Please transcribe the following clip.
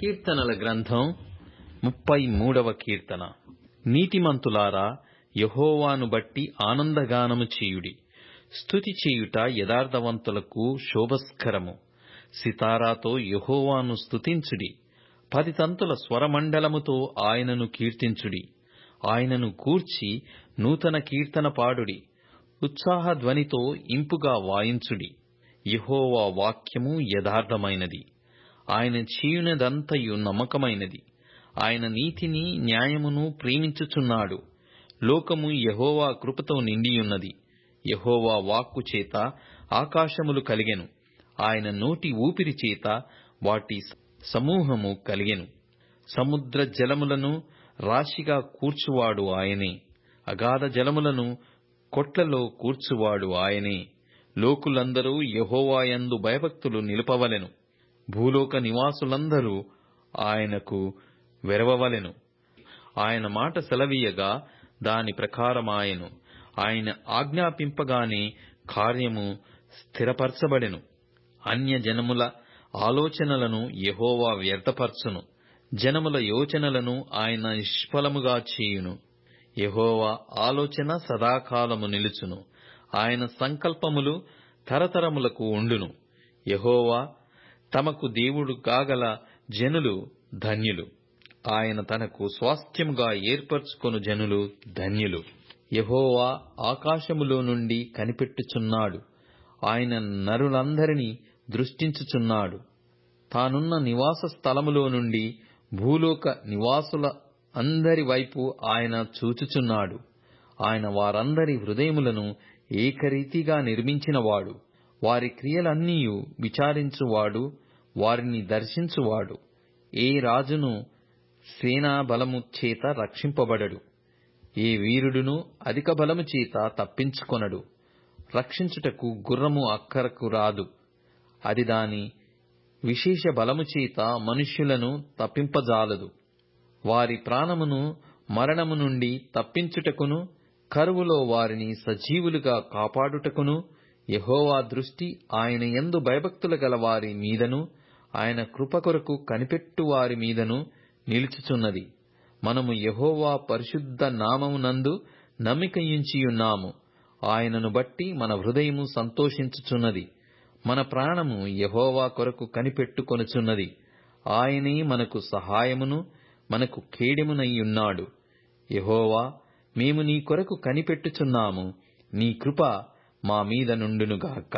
కీర్తనల గ్రంథం ముప్పై మూడవ కీర్తన. నీతిమంతులారా యహోవాను బట్టి ఆనందగానము చేయుడి. స్థుతి చేయుట యథార్థవంతులకు శోభస్కరము. సితారాతో యహోవాను స్థుతించుడి పది తంతుల స్వరమండలముతో ఆయనను కీర్తించుడి. ఆయనను కూర్చి నూతన కీర్తన పాడుడి. ఉత్సాహ ధ్వనితో ఇంపుగా వాయించుడి. యహోవా వాక్యము యథార్థమైనది. ఆయన చేయునదంతయు నమ్మకమైనది. ఆయన నీతిని న్యాయమును ప్రేమించుచున్నాడు. లోకము యహోవా కృపతో నిండియున్నది. యహోవా వాక్కు చేత ఆకాశములు కలిగెను. ఆయన నోటి ఊపిరి చేత వాటి సమూహము కలిగెను. సముద్ర జలములను రాశిగా కూర్చువాడు ఆయనే. అగాధ జలములను కొట్లలో కూర్చువాడు ఆయనే. లోకులందరూ యహోవాయందు భయభక్తులు నిలుపవలెను. భూలోక నివాసులందరూ ఆయనకు వెరవవలెను. ఆయన మాట సెలవీయగా దాని ప్రకారమాయెను. ఆయన ఆజ్ఞాపింపగానే కార్యము స్థిరపరచబడెను. అన్య జనముల ఆలోచనలను యహోవా వ్యర్థపరచును. జనముల యోచనలను ఆయన నిష్ఫలముగా చేయును. యహోవా ఆలోచన సదాకాలము నిలుచును. ఆయన సంకల్పములు తరతరములకు ఉండును. యహోవా తమకు దేవుడు కాగల జనులు ధన్యులు. ఆయన తనకు స్వాస్థ్యముగా ఏర్పరచుకొను జనులు ధన్యులు. యహోవా ఆకాశములో నుండి కనిపెట్టుచున్నాడు. ఆయన నరులందరినీ దృష్టించుచున్నాడు. తానున్న నివాస స్థలములో నుండి భూలోక నివాసుల అందరి వైపు ఆయన చూచుచున్నాడు. ఆయన వారందరి హృదయములను ఏకరీతిగా నిర్మించినవాడు. వారి క్రియలన్నీయు విచారించువాడు వారిని దర్శించువాడు. ఏ రాజును సేనా బలము చేత రక్షింపబడడు ఏ వీరుడును అధిక బలము చేత తప్పించుకొనడు. రక్షించుటకు గుర్రము అక్కరకు రాదు అది దాని విశేష బలము చేత మనుష్యులను తప్పింపజాలదు. వారి ప్రాణమును మరణము నుండి తప్పించుటకును కరువులో వారిని సజీవులుగా కాపాడుటకును యహోవా దృష్టి ఆయన ఎందు భయభక్తులు గల వారి మీదను ఆయన కృప కొరకు కనిపెట్టు వారి మీదను నిలుచుచున్నది. మనము యహోవా పరిశుద్ధ నామమునందు నమ్మికయించియున్నాము ఆయనను బట్టి మన హృదయము సంతోషించుచున్నది. మన ప్రాణము యహోవా కొరకు కనిపెట్టుకొనుచున్నది. ఆయనే మనకు సహాయమును మనకు కేడెమునయ్యున్నాడు యహోవా మేము నీ కొరకు కనిపెట్టుచున్నాము. నీ కృప మా మీద నుండునుగాక